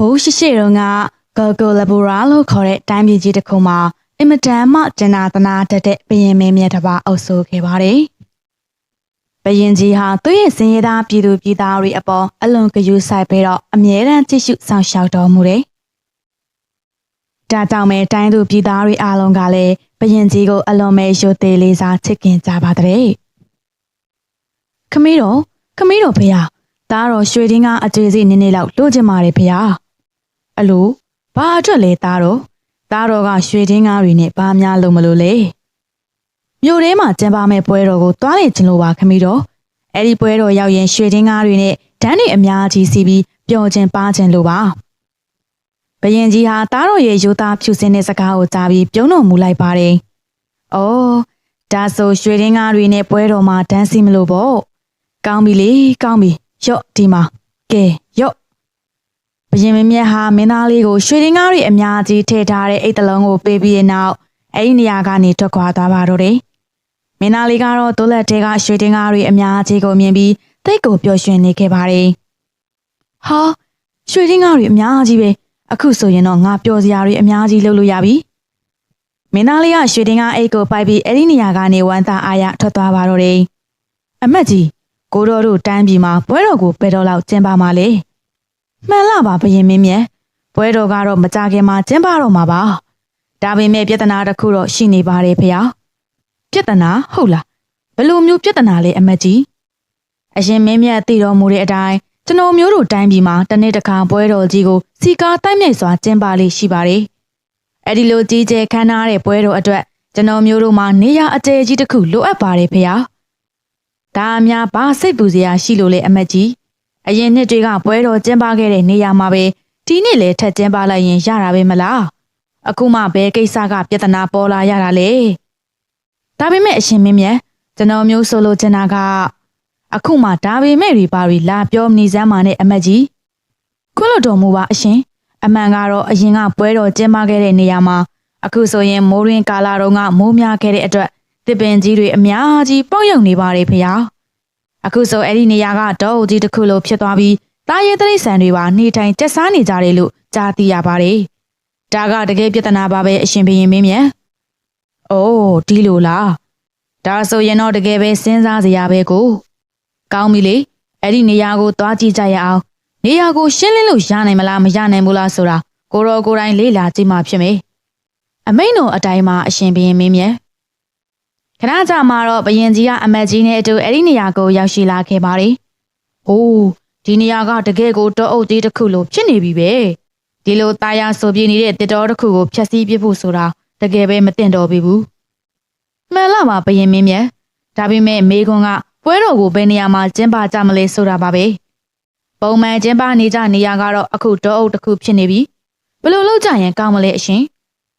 ဟိုးရှိရှိတုန်းကဂိုဂိုလဘူရာလို့ခေါ်တဲ့တိုင်းပြည်ကြီးတစ်ခုမှာအင်မတန်မှကျနာသနာတတ်တဲ့ဘရင်မင်းမြတ်တစ်ပါးအုပ်စိုးခဲ့ပါတယ်။ဘရင်ကြီးဟာသူ့ရဲ့စင်ရသားပြည်သူပြည်သားတွေအပေါ်အလွန်ဂရုစိုက်ပြီးတော့အမြဲတမ်းကြည့်ရှုဆောင်ရှောက်တော်မူတယ်။ဒါကြောင့်မဲတိုင်းသူပြည်သားတွေအားလုံးကလည်းဘရင်ကြီးကိုအလွန်ပဲရိုသေလေးစားချစ်ခင်ကြပါတဲ့။ခမီးတော်ခမီးတော်ဖေဟာဒါတော့ရွှေတင်းကအကျွေးစီနည်းနည်းလောက်လိုချင်ပါတယ်ဖေဟာ။ အလိုဘာအတွက်လဲသားတော့သားတော်ကရွှေတင်းကားတွေနဲ့ဘာများလုံးမလို့လဲမြို့ထဲမှာကျင်းပမဲ့ပွဲတော်ကိုတွားနေခြင်းလို့ပါခမီးတော်အဲ့ဒီပွဲတော်ရောက်ရင်ရွှေတင်းကားတွေနဲ့ဓာတ်တွေအများကြီးစီးပြီးပျော်ခြင်းပါခြင်းလို့ပါဘယင်ကြီးဟာသားတော်ရဲ့ယူသားဖြူစင်တဲ့စကားကိုကြားပြီးပြုံးတော်မူလိုက်ပါတယ်။အော်ဒါဆိုရွှေတင်းကားတွေနဲ့ပွဲတော်မှာဒန်းစီမလို့ပေါ့။ကောင်းပြီလေကောင်းပြီရော့ဒီမှာကဲရော့ ဘရင်မင်းမြတ်ဟာမင်းသားလေးကိုရွှေတင်းကားတွေအများကြီးထည့်ထားတဲ့အိတ်တလုံးကိုပေးပြီးတဲ့နောက်အဲ့ဒီနေရာကနေထွက်ခွာသွားပါတော့တယ်။မင်းသားလေးကတော့တိုးလက်တဲကရွှေတင်းကားတွေအများကြီးကိုမြင်ပြီးတိတ်ကိုပျော်ရွှင်နေခဲ့ပါတယ်။ဟာရွှေတင်းကားတွေအများကြီးပဲအခုဆိုရင်တော့ငါပျော်စရာတွေအများကြီးလုပ်လို့ရပြီ။မင်းသားလေးကရွှေတင်းကားအိတ်ကိုပိုက်ပြီးအဲ့ဒီနေရာကနေဝမ်းသာအားရထွက်သွားပါတော့တယ်။အမက်ကြီးကိုတော်တို့တန်းပြည်မှာပွဲတော်ကိုဘယ်တော့လောက်ကျင်းပမှာလဲ။ မှန်လားပါဘရင်မင်းမြတ်ပွဲတော်ကတော့မကြခင်မှာကျင်းပတော့မှာပါဒါပေမဲ့ပြဿနာတစ်ခုတော့ရှိနေပါတယ်ဖေဟာပြဿနာဟုတ်လားဘယ်လိုမျိုးပြဿနာလဲအမတ်ကြီးအရင်မင်းမြတ်သိတော်မူတဲ့အတိုင်းကျွန်တော်မျိုးတို့တိုင်းပြည်မှာတစ်နေ့တစ်ခါပွဲတော်ကြီးကိုစီကာတိုက်မြိုက်စွာကျင်းပလေးရှိပါတယ်အဲ့ဒီလိုကြီးကျယ်ခမ်းနားတဲ့ပွဲတော်အတွက်ကျွန်တော်မျိုးတို့မှာနေရအကျယ်ကြီးတစ်ခုလိုအပ်ပါတယ်ဖေဟာဒါအများဘာစိတ်ပူစရာရှိလို့လဲအမတ်ကြီး အရင်နှစ်တွေကပွဲတော်ကျင်းပခဲ့တဲ့နေရာမှာပဲဒီနေ့လည်းထက်ကျင်းပလိုက်ရင်ရတာပဲမလားအခုမှဘယ်ကိစ္စကပြဿနာပေါ်လာရတာလဲဒါပေမဲ့အရှင်မင်းမြတ်ကျွန်တော်မျိုးဆိုလိုချင်တာကအခုမှဒါပေမဲ့တွေပါတွေလာပြောမနေစမ်းပါနဲ့အမတ်ကြီးခွလို့တော်မူပါအရှင် အမှန်ကတော့အရင်ကပွဲတော်ကျင်းပခဲ့တဲ့နေရာမှာအခုဆိုရင်မိုးရင်းကာလာတုန်းကမိုးများခဲ့တဲ့အတွက်တစ်ပင်ကြီးတွေအများကြီးပေါက်ရောက်နေပါတယ်ဖေဟာ အခုဆိုအဲ့ဒီနေရာကတောအုပ်ကြီးတစ်ခုလိုဖြစ်သွားပြီးတာရဲတိရစ္ဆာန်တွေပါနေထိုင်ကျက်စားနေကြတယ်လို့ကြားသိရပါတယ်။ဒါကတကယ်ပြဿနာပါပဲအရှင်ဘရင်မင်းမြတ်။အိုးဒီလိုလား။ဒါဆိုရင်တော့တကယ်ပဲစဉ်းစားစရာပဲကို။ကောင်းပြီလေ။အဲ့ဒီနေရာကိုသွားကြည့်ကြရအောင်။နေရာကိုရှင်းလင်းလို့ရနိုင်မလားမရနိုင်ဘူးလားဆိုတာကိုရောကိုတိုင်းလေးလာကြည့်မှဖြစ်မယ်။အမိန်တော်အတိုင်းမှာအရှင်ဘရင်မင်းမြတ် ခဏကြာမှတော့ဘရင်ကြီးကအမတ်ကြီးနဲ့အတူအဲ့ဒီနေရာကိုရောက်ရှိလာခဲ့ပါတယ်။ဟိုးဒီနေရာကတကယ်ကိုတောအုပ်ကြီးတစ်ခုလိုဖြစ်နေပြီပဲ။ဒီလိုတာယာဆိုပြနေတဲ့တစ်တော်တစ်ခုကိုဖျက်ဆီးပစ်ဖို့ဆိုတာတကယ်ပဲမတင်တော်ပြီဘူး။မှန်လားပါဘရင်မင်းမြတ်။ဒါပေမဲ့မေခွန်းကပွဲတော်ကိုဘယ်နေရာမှာကျင်းပကြမလဲဆိုတာပါပဲ။ပုံမှန်ကျင်းပနေကြနေရာကတော့အခုတောအုပ်တစ်ခုဖြစ်နေပြီ။ဘယ်လိုလုပ်ကြရင်ကောင်းမလဲအရှင်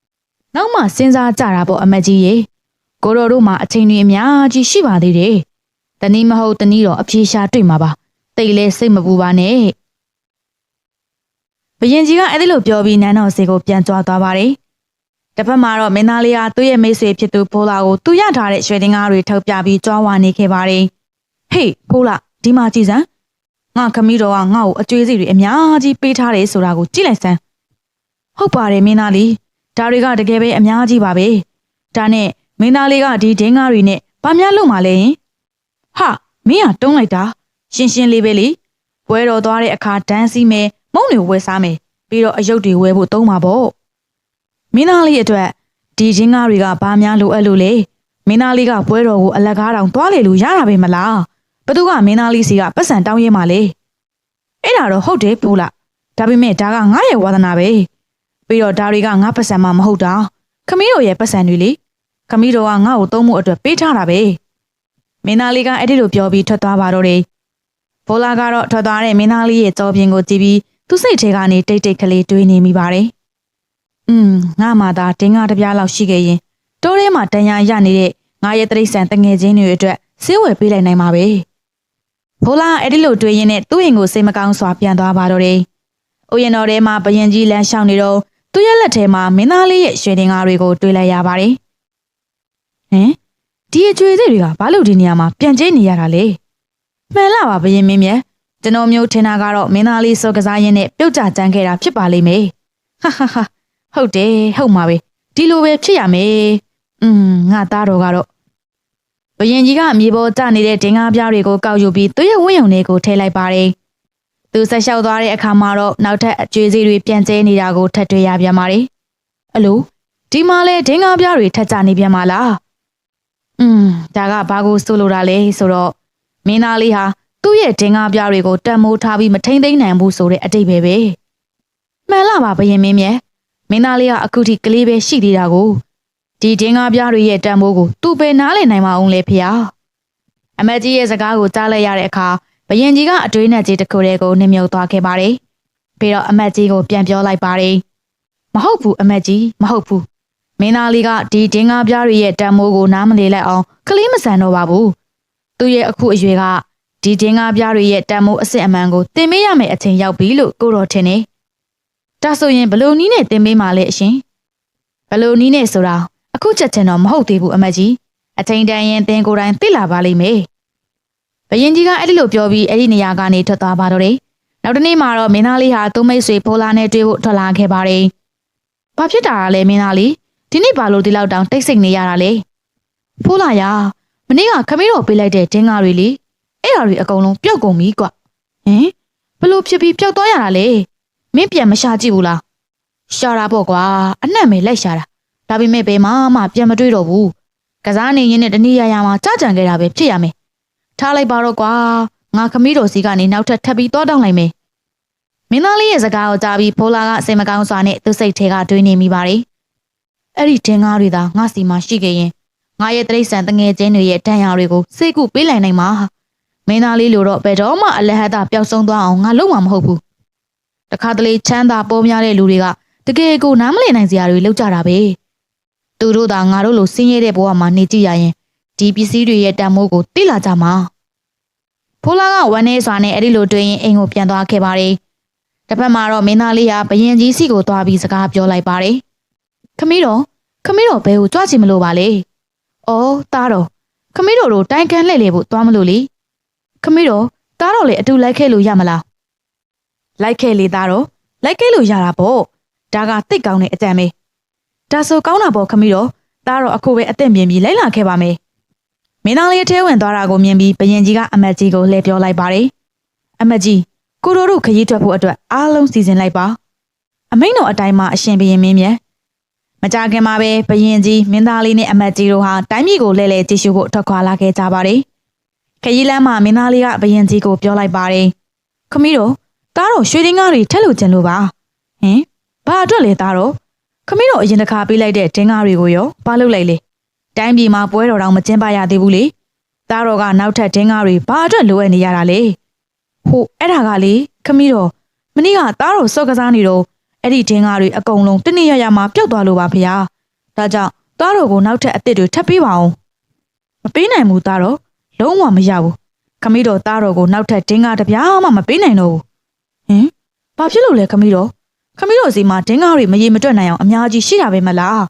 ။နောက်မှစဉ်းစားကြတာပေါ့အမတ်ကြီးရေ။ ကိုတော်တို့မှာအချိန်တွေအများကြီးရှိပါသေးတယ်။တနည်းမဟုတ်တနည်းတော့အပြေရှာတွေ့မှာပါ။တိတ်လဲစိတ်မပူပါနဲ့။ဘရင်ကြီးကအဲ့ဒီလိုပြောပြီးနန်းတော်စီကိုပြန်ကြွားသွားပါတယ်။တစ်ဖက်မှာတော့မင်းသားလေးကသူ့ရဲ့မိတ်ဆွေဖြစ်သူဖိုးလာကိုသူရထားတဲ့ရွှေတင်းကားတွေထုတ်ပြပြီးကြွားဝါနေခဲ့ပါတယ်။ဟေးဖိုးလာဒီမှာကြည့်စမ်း။ငါခမီးတော်ကငါ့ကိုအကျွေးစီတွေအများကြီးပေးထားတယ်ဆိုတာကိုကြည့်လိုက်စမ်း။ဟုတ်ပါတယ်မင်းသားလေး။ဒါတွေကတကယ်ပဲအများကြီးပါပဲ။ဒါနဲ့ မင်းသားလေးကဒီဒင်းကားတွေနဲ့ဘာများလုပ်မှာလဲယင်ဟာမင်းကတုံးလိုက်တာရှင်းရှင်းလေးပဲလေပွဲတော်သွားတဲ့အခါဒန်းစီမယ်မုံတွေဝယ်စားမယ်ပြီးတော့အယုတ်တွေဝယ်ဖို့သုံးပါပေါ့မင်းသားလေးအတွက်ဒီဒင်းကားတွေကဘာများလိုအပ်လို့လဲမင်းသားလေးကပွဲတော်ကိုအလကားတောင်သွားလေလို့ရတာပဲမလားဘသူကမင်းသားလေးစီကပတ်စံတောင်းရဲမှာလေအဲ့ဒါတော့ဟုတ်တယ်ပိုးလားဒါပေမဲ့ဒါကငါရဲ့ဝါသနာပဲပြီးတော့ဒါတွေကငါပတ်စံမှမဟုတ်တာခမင်းတို့ရဲ့ပတ်စံတွေလေ ခမီးတော်ကငါ့ကိုသုံးမှုအတွက်ပေးထားတာပဲမင်းသားလေးကအဲ့ဒီလိုပြောပြီးထွက်သွားပါတော့တယ်ဘိုလာကတော့ထွက်သွားတဲ့မင်းသားလေးရဲ့ကြောပြင်ကိုကြည့်ပြီးသူ့စိတ်ထဲကနေတိတ်တိတ်ကလေးတွေးနေမိပါတယ်อืมငါမှသာတင်းကားတစ်ပြားလောက်ရှိခဲ့ရင်တိုးထဲမှာတန်ရာရနေတဲ့ငါရဲ့တရိษံတငယ်ချင်းတွေအတွက်ဆေးဝယ်ပေးလိုက်နိုင်မှာပဲဘိုလာအဲ့ဒီလိုတွေးရင်းနဲ့သူ့ရင်ကိုစိတ်မကောင်းစွာပြန်သွားပါတော့တယ်ဥယျာဉ်တော်ထဲမှာဘယင်ကြီးလမ်းလျှောက်နေတော့သူ့ရဲ့လက်ထဲမှာမင်းသားလေးရဲ့ရွှေတင်ကားတွေကိုတွေးလိုက်ရပါတယ် ဟင်ဒီအကျွေးစိတ်တွေကဘာလို့ဒီနေရာမှာပြန်ကျင်းနေရတာလဲမှန်လားပါဘရင်မင်းမြတ်ကျွန်တော်မျိုးထင်တာကတော့မင်းသားလေးစောကစားရင်းနဲ့ပြုတ်ကြကြမ်းခဲ့တာဖြစ်ပါလိမ့်မယ်ဟာဟာဟာဟုတ်တယ်ဟုတ်မှာပဲဒီလိုပဲဖြစ်ရမယ်อืมငါသားတော်ကတော့ဘယင်ကြီးကမြေပေါ်ကျနေတဲ့ဒင်္ဂါပြားတွေကိုကောက်ယူပြီးသူ့ရဲ့ဝင်းယုံလေးကိုထည့်လိုက်ပါတယ်သူဆက်လျှောက်သွားတဲ့အခါမှာတော့နောက်ထပ်အကျွေးစီတွေပြန်ကျဲနေတာကိုထပ်တွေ့ရပြန်ပါတယ်အလိုဒီမှာလဲဒင်္ဂါပြားတွေထပ်ကျနေပြန်ပါလား อืมဒါကဘာကိုဆိုလိုတာလဲဆိုတော့မင်းသားလေးဟာသူ့ရဲ့ဒင်္ဂါပြားတွေကိုတန်မိုးထားပြီးမထိမ့်သိမ့်နိုင်ဘူးဆိုတဲ့အတိတ်ပဲပဲမှန်လားပါဘယင်မင်းမြဲမင်းသားလေးကအခုထိကလေးပဲရှိသေးတာကိုဒီဒင်္ဂါပြားတွေရဲ့တန်မိုးကိုသူပဲနားလည်နိုင်မအောင်လေဖေ။အမတ်ကြီးရဲ့စကားကိုကြားလိုက်ရတဲ့အခါဘယင်ကြီးကအတွေးနဲ့ကြီးတစ်ခုတည်းကိုနှမြုပ်သွားခဲ့ပါတယ်။ပြီးတော့အမတ်ကြီးကိုပြန်ပြောလိုက်ပါတယ်။မဟုတ်ဘူးအမတ်ကြီးမဟုတ်ဘူး။ မင်းသားလေးကဒီဒင်္ဂါပြားတွေရဲ့တန်မိုးကိုနားမလည်လိုက်အောင်ကလေးမဆန်တော့ပါဘူး။သူ့ရဲ့အခုအရွယ်ကဒီဒင်္ဂါပြားတွေရဲ့တန်မိုးအစစ်အမှန်ကိုသင်မေးရမယ့်အချိန်ရောက်ပြီလို့ကိုတော်ထင်နေ။ဒါဆိုရင်ဘလို့နီးနဲ့သင်မေးမှလဲအရှင်။ဘလို့နီးနဲ့ဆိုတာအခုချက်ချင်းတော့မဟုတ်သေးဘူးအမတ်ကြီး။အချိန်တန်ရင်သင်ကိုယ်တိုင်သိလာပါလိမ့်မယ်။ဘရင်ကြီးကအဲ့ဒီလိုပြောပြီးအဲ့ဒီနေရာကနေထွက်သွားပါတော့တယ်။နောက်တနေ့မှာတော့မင်းသားလေးဟာသူ့မိတ်ဆွေဖိုးလာနဲ့တွေ့ဖို့ထွက်လာခဲ့ပါတယ်။ဘာဖြစ်တာလဲမင်းသားလေး ဒီနေ့ဘာလို့ဒီလောက်တောင်တိတ်ဆိတ်နေရတာလဲ။ဖိုးလာရမနေ့ကခမင်းတော်ပေးလိုက်တဲ့ဒင်းကားတွေလေအဲ့ဓာတွေအကုန်လုံးပျောက်ကုန်ပြီကွ။ဟင်ဘလို့ဖြစ်ပြီးပျောက်သွားရတာလဲ။မင်းပြန်မရှာကြည့်ဘူးလား။ရှာတာပေါ့ကွာအနှံ့ပဲလိုက်ရှာတာ။ဒါပေမဲ့ဘယ်မှမှပြန်မတွေ့တော့ဘူး။ကစားနေရင်းနဲ့တနည်းရရမှာကြကြံခဲ့တာပဲဖြစ်ရမယ်။ထားလိုက်ပါတော့ကွာ။ငါခမီးတော်စီကနေနောက်ထပ်ထပ်ပြီးသွားတောင်းလိုက်မယ်။မင်းသားလေးရဲ့စကားကိုကြားပြီးဖိုးလာကအစိမ်မကောင်းစွာနဲ့သူ့စိတ်ထဲကတွေးနေမိပါတယ်။ အဲ့ဒီတင်ကားတွေသာငါစီမှာရှိခဲ့ရင်ငါရဲ့တရိษံတငယ်ချင်းတွေရဲ့တန်ရာတွေကိုစိတ်ကူပေးလိုက်နိုင်မှာ။မင်းသားလေးလိုတော့ဘယ်တော့မှအလဟတ်တာပျောက်ဆုံးသွားအောင်ငါလုပ်မှာမဟုတ်ဘူး။တခါတလေချမ်းသာပေါ်များတဲ့လူတွေကတကယ်ကိုနားမလည်နိုင်စရာတွေလုပ်ကြတာပဲ။သူတို့သာငါတို့လိုဆင်းရဲတဲ့ဘဝမှာနေကြည့်ရရင်ဒီပစ္စည်းတွေရဲ့တန်မိုးကိုသိလာကြမှာ။ဖိုးလာကဝမ်းနေစွာနဲ့အဲ့ဒီလိုတွေးရင်အိမ်ကိုပြန်သွားခဲ့ပါတယ်။တစ်ဖက်မှာတော့မင်းသားလေးကဘရင်ကြီးစီကိုသွားပြီးစကားပြောလိုက်ပါတယ်။ ခမီးတော်ခမီးတော်ဘဲကိုကြွချင်မလို့ပါလေ။အော်သားတော်ခမီးတော်တို့တိုင်ကန်လှည့်လေဖို့သွားမလို့လေ။ခမီးတော်သားတော်လေအတူလိုက်ခဲ့လို့ရမလား။လိုက်ခဲ့လေသားတော်လိုက်ခဲ့လို့ရတာပေါ့။ဒါကတိတ်ကောင်းတဲ့အကြံပဲ။ဒါဆိုကောင်းတာပေါ့ခမီးတော်သားတော်အခုပဲအသက်မြင်ပြီးလိုက်လာခဲ့ပါမယ်။မင်းသားလေးထဲဝင်သွားတာကိုမြင်ပြီးဘရင်ကြီးကအမတ်ကြီးကိုလှည့်ပြောလိုက်ပါတယ်။အမတ်ကြီးကိုတို့တို့ခရီးထွက်ဖို့အတွက်အားလုံးစီစဉ်လိုက်ပါ။အမိန်တော်အတိုင်းမှာအရှင်ဘရင်မင်းမြတ် မကြခင်မှာပဲဘရင်ကြီးမင်းသားလေးနဲ့အမတ်ကြီးတို့ဟာတိုင်းပြည်ကိုလဲလဲကြည့်ရှုဖို့ထွက်ခွာလာခဲ့ကြပါတယ်။ခရီးလမ်းမှာမင်းသားလေးကဘရင်ကြီးကိုပြောလိုက်ပါတယ်။ခမီးတို့တားတော်ရွှေဒင်းကားတွေထက်လို့ကျင်လို့ပါ။ဟင်ဘာအတွက်လဲတားတော်ခမီးတို့အရင်တစ်ခါပေးလိုက်တဲ့ဒင်းကားတွေကိုရောဘာလုပ်လိုက်လဲ။တိုင်းပြည်မှာပွဲတော်တောင်မကျင်းပရသေးဘူးလေ။တားတော်ကနောက်ထပ်ဒင်းကားတွေဘာအတွက်လိုအပ်နေရတာလဲ။ဟိုအဲ့ဒါကလေခမီးတော်မနေ့ကတားတော်စော့ကစားနေတော့ အဲ့ဒီဒင်းကားတွေအကုန်လုံးတနေ့ရရမှာပြုတ်သွားလို့ပါဖေယားဒါကြောင့်သားတော်ကိုနောက်ထပ်အစ်စ်တွေထပ်ပေးပါအောင်မပေးနိုင်ဘူးသားတော်လုံးဝမရဘူးခမီးတော်သားတော်ကိုနောက်ထပ်ဒင်းကားတစ်ပြားမှမပေးနိုင်တော့ဘူးဟင်ဘာဖြစ်လို့လဲခမီးတော်ခမီးတော်စီမှာဒင်းကားတွေမရေမတွက်နိုင်အောင်အများကြီးရှိတာပဲမလား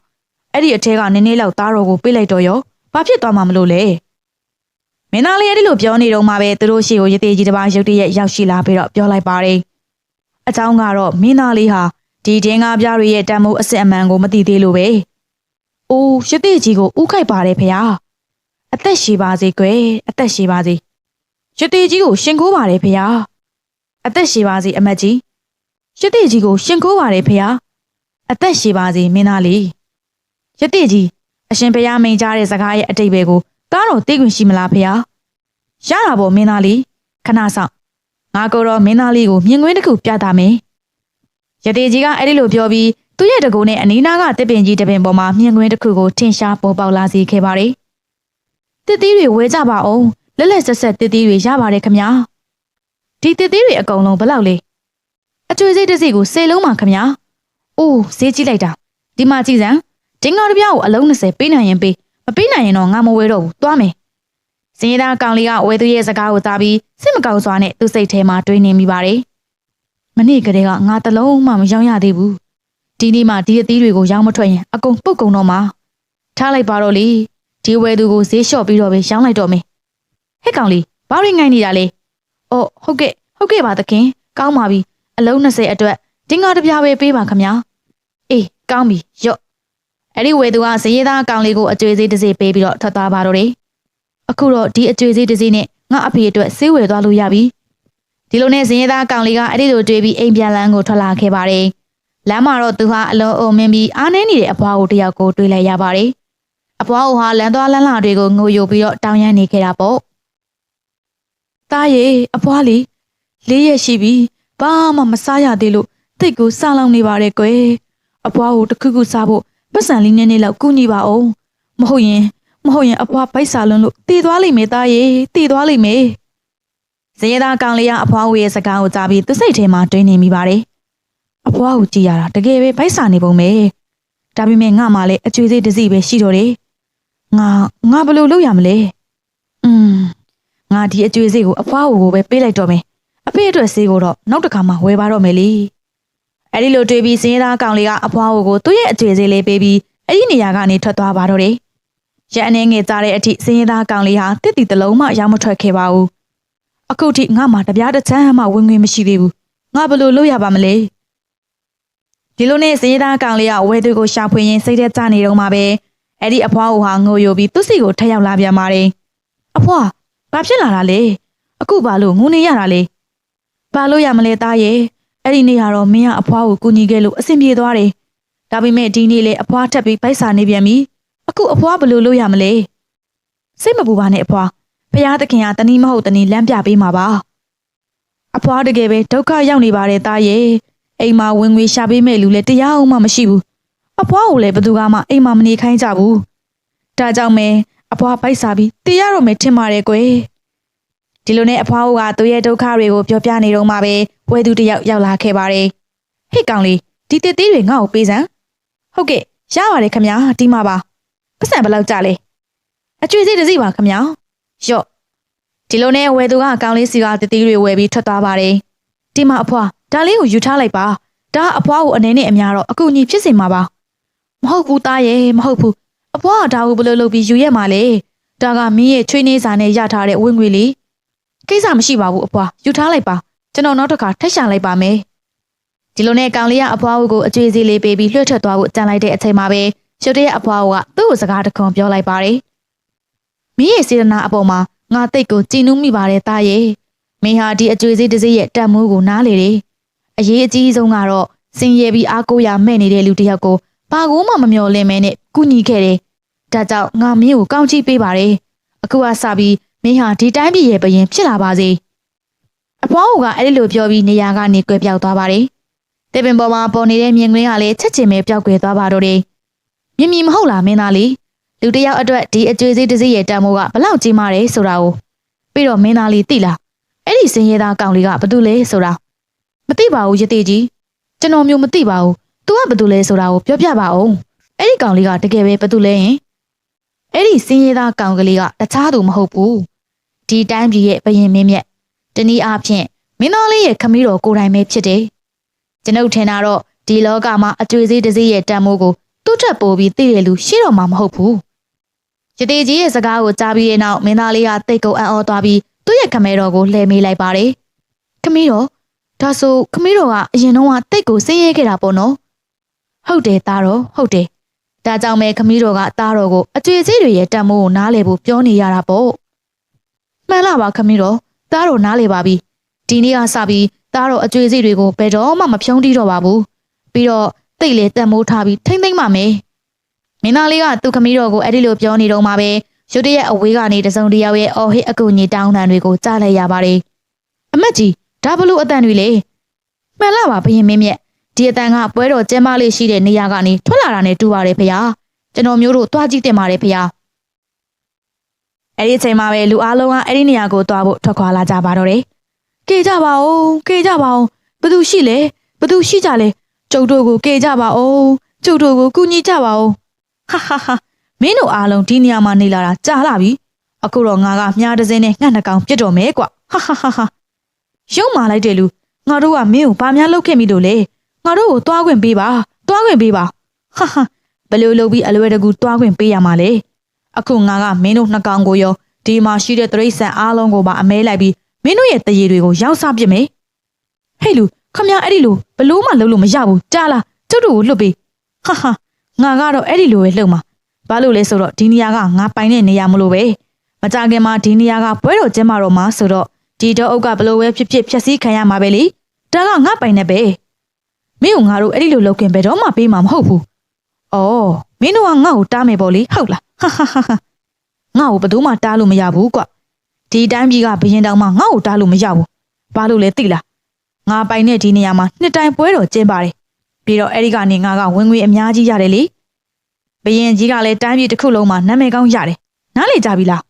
အဲ့ဒီအထဲကနည်းနည်းလောက်သားတော်ကိုပေးလိုက်တော့ရောဘာဖြစ်သွားမှာမလို့လဲမင်းသားလေးအဲ့ဒီလိုပြောနေတော့မှပဲသူတို့ရှိကိုရသေးကြီးတစ်ပါးရုတ်တရက်ရောက်ရှိလာပြီးတော့ပြောလိုက်ပါတယ်အကြောင်းကတော့မင်းသားလေးဟာ ဒီဒင်းကားပြားတွေရဲ့တန်မိုးအစစ်အမှန်ကိုမသိသေးလို့ပဲ။အိုးရသေးကြီးကိုဥခိုက်ပါတယ်ဖေဟာ။အသက်ရှည်ပါစေကွယ်အသက်ရှည်ပါစေ။ရသေးကြီးကိုရှင်ခိုးပါတယ်ဖေဟာ။အသက်ရှည်ပါစေအမတ်ကြီး။ရသေးကြီးကိုရှင်ခိုးပါတယ်ဖေဟာ။အသက်ရှည်ပါစေမင်းသားလေး။ရသေးကြီးအရှင်ဖေဟာမိန်ကြားတဲ့စကားရဲ့အတိတ်ပဲကိုတားတော်သိခွင့်ရှိမလားဖေဟာ။ရတာပေါ့မင်းသားလေးခဏဆောင်ငါကိုတော့မင်းသားလေးကိုမြင်ကွင်းတစ်ခုပြတာမယ်။ ရတေကြီးကအဲ့ဒီလိုပြောပြီးသူ့ရဲ့တကူနဲ့အနီးနားကတစ်ပင်ကြီးတစ်ပင်ပေါ်မှာမြင်ကွင်းတစ်ခုကိုထင်ရှားပေါ်ပေါက်လာစေခဲ့ပါတယ်။တစ်သီးတွေဝဲကြပါအောင်လက်လက်ဆက်ဆက်တစ်သီးတွေရပါတယ်ခမညာ။ဒီတစ်သီးတွေအကုန်လုံးဘယ်လောက်လဲ။အကျွေးစိတ်တစ်စီကိုစေလုံးပါခမညာ။အိုးဈေးကြီးလိုက်တာ။ဒီမှာကြည့်စမ်းဒင်းကားတစ်ပြားကိုအလုံး20ပေးနိုင်ရင်ပေးမပေးနိုင်ရင်တော့ငါမဝဲတော့ဘူးသွားမယ်။စင်ရသားကောင်လေးကဝဲသူရဲ့စကားကိုသားပြီးစိတ်မကောင်းစွာနဲ့သူ့စိတ်ထဲမှာတွေးနေမိပါတယ်။ မနေ့ကတည်းကငါတလုံးမှမရောင်းရသေးဘူး။ဒီနေ့မှဒီအသီးတွေကိုရောင်းမထွက်ရင်အကုန်ပုတ်ကုန်တော့မှာ။ထားလိုက်ပါတော့လေ။ဒီဝဲသူကိုဈေးလျှော့ပြီးတော့ပဲရောင်းလိုက်တော့မယ်။ဟဲ့ကောင်လေးဘာတွေငိုင်းနေတာလဲ။အော်ဟုတ်ကဲ့ဟုတ်ကဲ့ပါသခင်ကောင်းပါပြီအလုံး20အတွက်တင်းကားတစ်ပြားပဲပေးပါခမညာအေးကောင်းပြီရော့အဲ့ဒီဝေသူကဇရေးသားအကောင်လေးကိုအကျွေးသေးတစ်စီပေးပြီးတော့ထွက်သွားပါတော့တယ်အခုတော့ဒီအကျွေးသေးတစ်စီနဲ့ငါအဖေအတွက်ဆေးဝယ်သွားလို့ရပြီ ဒီလိုနဲ့ဇရေးသားအကောင်လေးကအဲ့ဒီလိုတွေးပြီးအိမ်ပြန်လန်းကိုထွက်လာခဲ့ပါတယ်လမ်းမှာတော့သူဟာအလုံးအုံမင်းပြီးအားနေနေတဲ့အဖွားကိုတယောက်ကိုတွေ့လိုက်ရပါတယ်အဖွားကဟာလမ်းသွားလမ်းလာတွေကိုငိုယိုပြီးတော့တောင်းရမ်းနေခဲ့တာပေါ့တားရေအဖွားလေးလေးရက်ရှိပြီဘာမှမစားရသေးလို့တိတ်ကိုစားလောင်နေပါတယ်ကွယ်အဖွားကိုတစ်ခုခုစားဖို့ပတ်စံလေးနည်းနည်းလောက်ကူညီပါအောင်မဟုတ်ရင်မဟုတ်ရင်အဖွားပိုက်စားလွန်းလို့တည်သွားလိမ့်မယ်တားရေတည်သွားလိမ့်မယ် ဇရေသားကောင်လေးကအဖွားဝေရဲ့စကားကိုကြားပြီးသူစိတ်ထဲမှာတွေးနေမိပါတယ်အဖွားကိုကြည်ရတာတကယ်ပဲပိုက်စားနေပုံပဲဒါပေမဲ့ငါမှလည်းအကျွေးသေးတစ်စီပဲရှိတော့တယ်ငါငါဘယ်လိုလုပ်ရမလဲอืมငါဒီအကျွေးစေးကိုအဖွားကိုပဲပေးလိုက်တော့မယ်အဖေအတွက်စေးကိုတော့နောက်တစ်ခါမှဝယ်ပါတော့မယ်လေ။အဲဒီလိုတွေးပြီးဇရေသားကောင်လေးကအဖွားကိုသူ့ရဲ့အကျွေးစေးလေးပေးပြီးအဲ့ဒီနေရာကနေထွက်သွားပါတော့တယ်။ရန်အနေငယ်ကြားတဲ့အထိဇရေသားကောင်လေးဟာတစ်တီတလုံးမှရောက်မထွက်ခဲ့ပါဘူး အခုထိငါမှတပြားတစ်ချမ်းမှဝင်ငွေမရှိသေးဘူးငါဘယ်လိုလုပ်ရပါမလဲ။ဒီလိုနဲ့ဇရေသားကောင်လေးကဝဲသူကိုရှာဖွေရင်းစိတ်ထဲကျနေတော့မှပဲအဲ့ဒီအဖွားကိုဟာငိုယိုပြီးသူ့စီကိုထက်ရောက်လာပြန်ပါတယ်အဖွားဘာဖြစ်လာတာလဲအခုဘာလို့ငုံနေရတာလဲဘာလို့ရမလဲသားရဲ့အဲ့ဒီနေ့ကတော့မင်းကအဖွားကိုကူညီခဲ့လို့အဆင်ပြေသွားတယ်ဒါပေမဲ့ဒီနေ့လေအဖွားထပ်ပြီးပိုက်စာနေပြန်ပြီအခုအဖွားဘယ်လိုလုပ်ရမလဲစိတ်မပူပါနဲ့အဖွား ဖះသခင်ကတနည်းမဟုတ်တနည်းလမ်းပြပေးမှာပါအဖွားတကယ်ပဲဒုက္ခရောက်နေပါတယ်သားရဲ့အိမ်မှာဝင်ငွေရှာပေးမဲ့လူလည်းတရားအောင်မှမရှိဘူးအဖွားကိုလည်းဘယ်သူကမှအိမ်မှာမနေခိုင်းကြဘူးဒါကြောင့်မဲအဖွားပိုက်စာပြီးတည်ရတော့မယ်ထင်ပါတယ်ကွယ်။ဒီလိုနဲ့အဖွားကသူ့ရဲ့ဒုက္ခတွေကိုပြောပြနေတော့မှပဲဝဲသူတစ်ယောက်ရောက်လာခဲ့ပါတယ်ဟေ့ကောင်လေးဒီတစ်သေးတွေငါ့ကိုပေးစမ်းဟုတ်ကဲ့ရပါတယ်ခမညာဒီမှာပါပတ်စံဘယ်လောက်ကြလဲအကျွေးစိတ်တစ်စီပါခမညာ ရော့။ဒီလိုနဲ့ဝဲသူကအကောင်လေးစီကတတိတွေဝဲပြီးထွက်သွားပါတယ်ဒီမှာအဖွာဒါလေးကိုယူထားလိုက်ပါဒါအဖွာကိုအနေနဲ့အများတော့အကူအညီဖြစ်စေမှာပါမဟုတ်ဘူးသားရဲ့မဟုတ်ဘူးအဖွာကဒါကိုဘယ်လိုလုပ်ပြီးယူရက်မှာလဲဒါကမင်းရဲ့ချွေးနေစာနဲ့ရထားတဲ့ဝင်ငွေလေကိစ္စမရှိပါဘူးအဖွာယူထားလိုက်ပါကျွန်တော်နောက်တစ်ခါထပ်ရှာလိုက်ပါမယ်။ဒီလိုနဲ့ကောင်လေးကအဖွားကိုအကျွေးစီလေးပေးပြီးလွှတ်ထွက်သွားဖို့ကြံလိုက်တဲ့အချိန်မှာပဲရှုပ်တဲ့အဖွားကသူ့ကိုစကားတစ်ခွန်းပြောလိုက်ပါတယ် မင်းရဲ့စေတနာအပေါ်မှာငါတိတ်ကိုကြည်နူးမိပါတယ်သားရဲ့။မင်းဟာဒီအကျွေးစီတစ်စိရဲ့တတ်မှုကိုနားလေတယ်။အရေးအကြီးဆုံးကတော့စင်ရယ်ပြီးအားကိုးရမဲ့နေတဲ့လူတစ်ယောက်ကိုဘာကိုမှမမျှော်လင့်မဲနဲ့ကူညီခဲ့တယ်။ဒါကြောင့်ငါမင်းကိုကောင်းချီးပေးပါတယ်။အခုကစပြီးမင်းဟာဒီတိုင်းပြည်ရဲ့ဘရင်ဖြစ်လာပါစေ။အဖွားကအဲ့ဒီလိုပြောပြီးနေရာကနေကွယ်ပြောက်သွားပါတယ်။တေပင်ပေါ်မှာပေါ်နေတဲ့မြင်ကွင်းကလည်းချက်ချင်းပဲပျောက်ကွယ်သွားပါတော့တယ်။မြင်မြင်မဟုတ်လားမင်းသားလေး လူတစ်ယောက်အတွက်ဒီအကျွေးစီးတစ်စီးရဲ့တန်ဖိုးကဘလောက်ကြီးမားတယ်ဆိုတာကိုပြီးတော့မင်းသားလေးသိလားအဲ့ဒီစင်ရဲသားကောင်လေးကဘာတူလဲဆိုတာမသိပါဘူးရသေးကြီးကျွန်တော်မျိုးမသိပါဘူး तू ကဘာတူလဲဆိုတာကိုပြောပြပါဦးအဲ့ဒီကောင်လေးကတကယ်ပဲဘာတူလဲယင်အဲ့ဒီစင်ရဲသားကောင်ကလေးကတခြားသူမဟုတ်ဘူးဒီတိုင်းပြည်ရဲ့ဘရင်မင်းမြတ်တနည်းအားဖြင့်မင်းသားလေးရဲ့ခမီးတော်ကိုယ်တိုင်ပဲဖြစ်တယ်ကျွန်ုပ်ထင်တာတော့ဒီလောကမှာအကျွေးစည်းတစ်စီးရဲ့တန်မိုးကိုသူ့ထက်ပိုပြီးသိတဲ့လူရှိတော့မှာမဟုတ်ဘူး ရသေးကြီးရဲ့စကားကိုကြားပြီးတဲ့နောက်မင်းသားလေးကတိတ်ကုံအံ့ဩသွားပြီးသူ့ရဲ့ခမဲတော်ကိုလှည့်မေးလိုက်ပါတယ်ခမီးတော်ဒါဆိုခမီးတော်ကအရင်တော့ကတိတ်ကိုစင်းရဲခဲ့တာပေါ့နော်ဟုတ်တယ်သားတော်ဟုတ်တယ်ဒါကြောင့်မဲခမီးတော်ကသားတော်ကိုအကျွေးကြီးတွေရဲ့တန်မိုးကိုနားလေဖို့ပြောနေရတာပေါ့မှန်လားပါခမီးတော်သားတော်နားလေပါပြီဒီနေ့ကစပြီးသားတော်အကျွေးကြီးတွေကိုဘယ်တော့မှမဖြုံးတီးတော့ပါဘူးပြီးတော့တိတ်လေတန်မိုးထားပြီးထိမ့်သိမ့်ပါမယ် မင်းသားလေးကသူ့ခမီးတော်ကိုအဲ့ဒီလိုပြောနေတော့မှပဲရုတ်တရက်အဝေးကနေတစုံတယောက်ရဲ့အော်ဟစ်အကူအညီတောင်းတန်တွေကိုကြားလိုက်ရပါတယ်အမတ်ကြီးဒါဘလို့အတန်တွေလေမှန်လားပါဘရင်မင်းမြတ်ဒီအတန်ကပွဲတော်ကျင်းပလေးရှိတဲ့နေရာကနေထွက်လာတာနဲ့တူပါတယ်ဖေဟာကျွန်တော်မျိုးတို့တွားကြည့်တင်ပါတယ်ဖေဟာအဲ့ဒီအချိန်မှာပဲလူအားလုံးကအဲ့ဒီနေရာကိုတွားဖို့ထွက်ခွာလာကြပါတော့တယ်ကေကြပါဦးကေကြပါဦးဘသူရှိလဲဘသူရှိကြလဲကျုပ်တို့ကိုကေကြပါဦးကျုပ်တို့ကိုကူညီကြပါဦး ဟာဟာဟာမင်းတို့အားလုံးဒီနေရာမှာနေလာတာကြာလာပြီအခုတော့ငါကမြားတစ်စင်းနဲ့ငှက်နှကောင်ပြစ်တော်မယ်ကွဟာဟာဟာဟာရုံမာလိုက်တယ်လူငါတို့ကမင်းကိုဘာများလုပ်ခဲ့မိလို့လဲငါတို့ကိုတွားခွင့်ပေးပါတွားခွင့်ပေးပါဟာဟာဘယ်လိုလုပ်ပြီးအလွယ်တကူတွားခွင့်ပေးရမှာလဲအခုငါကမင်းတို့နှကောင်ကိုရောဒီမှာရှိတဲ့တရိษံအားလုံးကိုပါအမဲလိုက်ပြီးမင်းတို့ရဲ့တရေတွေကိုရောက်စားပစ်မယ်ဟဲ့လူခမအဲ့ဒီလိုဘလို့မှလုပ်လို့မရဘူးကြားလားကျုပ်တို့ကိုလွတ်ပေးဟာဟာ ငါကတော့အဲ့ဒီလိုပဲလှုပ်မှာဘာလို့လဲဆိုတော့ဒီနေရာကငါပိုင်တဲ့နေရာမလို့ပဲမကြခင်မှာဒီနေရာကပွဲတော်ကျင်းမာတော့မှာဆိုတော့ဒီတော့အုပ်ကဘလို့ပဲဖြစ်ဖြစ်ဖြက်စီးခံရမှာပဲလေဒါကငါပိုင်နေပဲမင်းကငါတို့အဲ့ဒီလိုလုပ်ခင်ဘယ်တော့မှပေးမှာမဟုတ်ဘူးအော်မင်းတို့ကငါ့ကိုတားမယ်ပေါ့လေဟုတ်လားဟာဟာဟာဟာငါ့ကိုဘယ်သူမှတားလို့မရဘူးကွဒီတိုင်းပြည်ကဘရင်တောင်မှငါ့ကိုတားလို့မရဘူးဘာလို့လဲသိလားငါပိုင်တဲ့ဒီနေရာမှာနှစ်တိုင်းပွဲတော်ကျင်းပါတယ် ပြီးတော့အဲ့ဒီကနေငါကဝင်ငွေအများကြီးရတယ်လေဘရင်ကြီးကလည်းတိုင်းပြည်တစ်ခုလုံးမှာနာမည်ကောင်းရတယ်နားလေကြပြီလား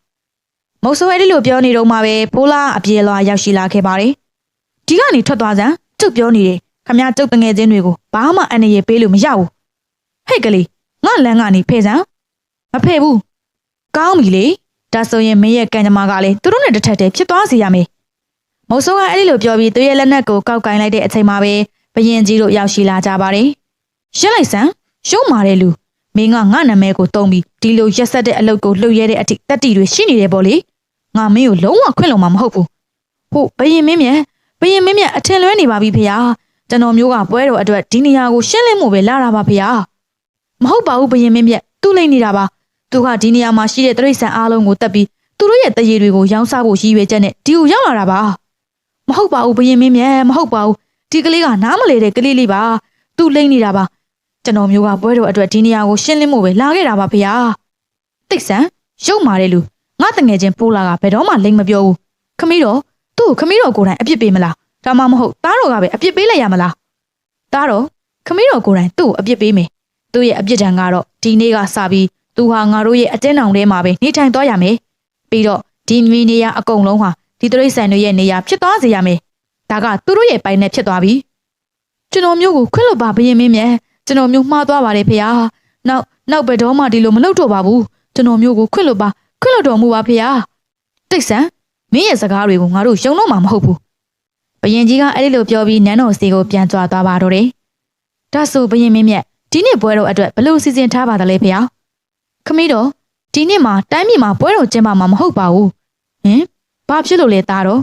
မုတ်ဆိုးအဲ့ဒီလိုပြောနေတော့မှပဲဖိုးလာအပြေလွာရောက်ရှိလာခဲ့ပါတယ်ဒီကနေထွက်သွားစမ်းကျုပ်ပြောနေတယ်ခမရကျုပ်တငယ်ချင်းတွေကိုဘာမှအန္တရာယ်ပေးလို့မရဘူးဟဲ့ကလေးငါလမ်းကနေဖဲ့စမ်းမဖဲ့ဘူးကောင်းပြီလေဒါဆိုရင်မင်းရဲ့ကံကြမ္မာကလည်းသူတို့နဲ့တစ်ထက်တည်းဖြစ်သွားစေရမယ်မုတ်ဆိုးကအဲ့ဒီလိုပြောပြီးသူရဲ့လက်နက်ကိုကောက်ကင်လိုက်တဲ့အချိန်မှာပဲ ဘရင်ကြီးတို့ရောက်ရှိလာကြပါတယ်ရက်လိုက်စမ်းရှုံးမာတဲ့လူမင်းကငါနာမည်ကိုတုံးပြီးဒီလိုရက်ဆက်တဲ့အလုပ်ကိုလုပ်ရတဲ့အထိတက်တီတွေရှိနေတယ်ပေါ့လေငါမင်းကိုလုံးဝခွင့်လုံမှာမဟုတ်ဘူးဟုတ်ဘရင်မင်းမြတ်ဘရင်မင်းမြတ်အထင်လွဲနေပါပြီဖေဟာကျွန်တော်မျိုးကပွဲတော်အတွက်ဒီနေရာကိုရှင်းလင်းမှုပဲလာတာပါဖေဟာမဟုတ်ပါဘူးဘရင်မင်းမြတ်သူ့လိမ့်နေတာပါသူကဒီနေရာမှာရှိတဲ့တရိษံအားလုံးကိုတက်ပြီးသူတို့ရဲ့တရေတွေကိုရောင်းစားဖို့ရည်ရွယ်ချက်နဲ့ဒီကိုရောက်လာတာပါမဟုတ်ပါဘူးဘရင်မင်းမြတ်မဟုတ်ပါဘူး ဒီကလေးကနားမလဲတဲ့ကလေးလေးပါသူ့လိမ့်နေတာပါကျွန်တော်မျိုးကပွဲတော်အတွက်ဒီနေရာကိုရှင်းလင်းမှုပဲလာခဲ့တာပါဖေဟာတိတ်ဆန်ရုပ်မာတဲ့လူငါတငယ်ချင်းပိုးလာကဘယ်တော့မှလိမ့်မပြောဘူးခမီးတော်သူ့ကိုခမီးတော်ကိုယ်တိုင်အပြစ်ပေးမလားဒါမှမဟုတ်သားတော်ကပဲအပြစ်ပေးလိုက်ရမလားသားတော်ခမီးတော်ကိုယ်တိုင်သူ့ကိုအပြစ်ပေးမယ်သူ့ရဲ့အပြစ်ဒဏ်ကတော့ဒီနေ့ကစပြီးသူဟာငါတို့ရဲ့အတင်းအောင်ထဲမှာပဲနေထိုင်သွားရမယ်ပြီးတော့ဒီမီနေရအကုန်လုံးဟာဒီတရိษံတွေရဲ့နေရာဖြစ်သွားစေရမယ် ဒါကသူတို့ရဲ့ပိုင်နဲ့ဖြစ်သွားပြီကျွန်တော်မျိုးကိုခွင့်လွတ်ပါဘရင်မင်းမြတ်ကျွန်တော်မျိုးမှားသွားပါတယ်ဖေဟာနောက်နောက်ဘယ်တော့မှဒီလိုမလုပ်တော့ပါဘူးကျွန်တော်မျိုးကိုခွင့်လွတ်ပါခွင့်လွတ်တော်မူပါဖေဟာတိတ်ဆန်မင်းရဲ့စကားတွေကိုငါတို့ယုံတော့မှာမဟုတ်ဘူးဘရင်ကြီးကအဲ့ဒီလိုပြောပြီးနန်းတော်စီကိုပြန်ကြွသွားပါတော့တယ်ဒါဆိုဘရင်မင်းမြတ်ဒီနေ့ပွဲတော်အတွက်ဘယ်လိုစီစဉ်ထားပါသလဲဖေဟာခမီးတော်ဒီနေ့မှာတိုင်းပြည်မှာပွဲတော်ကျင်းပမှာမဟုတ်ပါဘူးဟင်ဘာဖြစ်လို့လဲသားတော်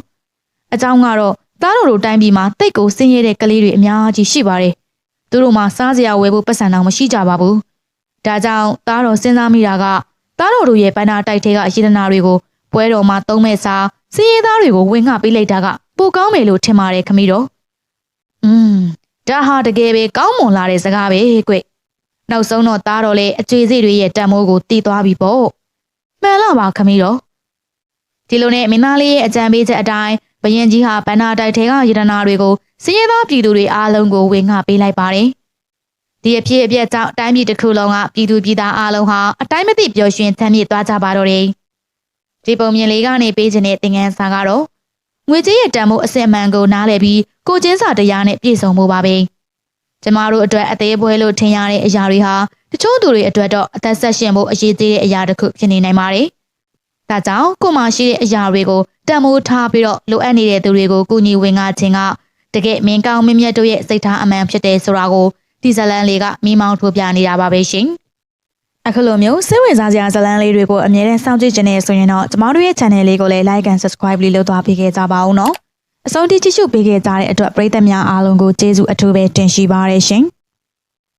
အကြောင်းကတော့ သားတော်တို့တိုင်းပြည်မှာတိတ်ကိုဆင်းရဲတဲ့ကလေးတွေအများကြီးရှိပါတယ်သူတို့မှာစားစရာဝယ်ဖို့ပတ်စံတောင်မရှိကြပါဘူးဒါကြောင့်သားတော်စဉ်းစားမိတာကသားတော်တို့ရဲ့ဘန္နာတိုက်ထဲကရေဒနာတွေကိုပွဲတော်မှာသုံးမဲ့စားစည်ရဲသားတွေကိုဝင်ငှပေးလိုက်တာကပိုကောင်းမယ်လို့ထင်ပါတယ်ခမီးတော်อืมဒါဟာတကယ်ပဲကောင်းမွန်လာတဲ့စကားပဲကွနောက်ဆုံးတော့သားတော်လည်းအကျွေးစိတွေရဲ့တန်မိုးကိုတီးသွားပြီပေါ့မှန်လားပါခမီးတော်ဒီလိုနဲ့မင်းသားလေးရဲ့အကြံပေးချက်အတိုင်းဘ ရင်ကြီးဟာဘန္နာတိုက်ထဲကရေဒနာတွေကိုစည်ရဲသားပြည်သူတွေအားလုံးကိုဝင်ငှပေးလိုက်ပါတယ်ဒီအဖြစ်အပျက်ကြောင့်တိုင်းပြည်တစ်ခုလုံးကပြည်သူပြည်သားအားလုံးဟာအတိုင်းမသိပျော်ရွှင်ချမ်းမြေ့သွားကြပါတော့တယ်ဒီပုံမြင်လေးကနေပေးခြင်းတဲ့သင်ခန်းစာကတော့ငွေကြေးရဲ့တန်ဖိုးအစစ်အမှန်ကိုနားလည်ပြီးကိုချင်းစာတရားနဲ့ပြည့်စုံမှုပါပဲကျမတို့အတွက်အသေးပွဲလို့ထင်ရတဲ့အရာတွေဟာတချို့သူတွေအတွက်တော့အသက်ဆက်ရှင်ဖို့အရေးကြီးတဲ့အရာတစ်ခုဖြစ်နေနိုင်ပါတယ်ဒါကြောင့်ကိုမှရှိတဲ့အရာတွေကို တန်ဖိုးထားပြီးတော့လိုအပ်နေတဲ့သူတွေကိုကူညီဝင်ငါခြင်းကတကယ်မင်းကောင်းမင်းမြတ်တို့ရဲ့စိတ်ထားအမှန်ဖြစ်တယ်ဆိုတာကိုဒီဇလန်လေးကမိမောင်းထိုးပြနေတာပါပဲရှင်။အခုလိုမျိုးစိတ်ဝင်စားစရာဇလန်လေးတွေကိုအမြဲတမ်းစောင့်ကြည့်ကြနေဆိုရင်တော့ကျမတို့ရဲ့ channel လေးကိုလည်း like and subscribe လေးလုပ်သွားပေးခဲ့ကြပါဦးနော်။အစိုးရကြည့်ရှုပေးခဲ့ကြတဲ့အတွက်ပရိသတ်များအားလုံးကိုကျေးဇူးအထူးပဲတင်ရှိပါရရှင်။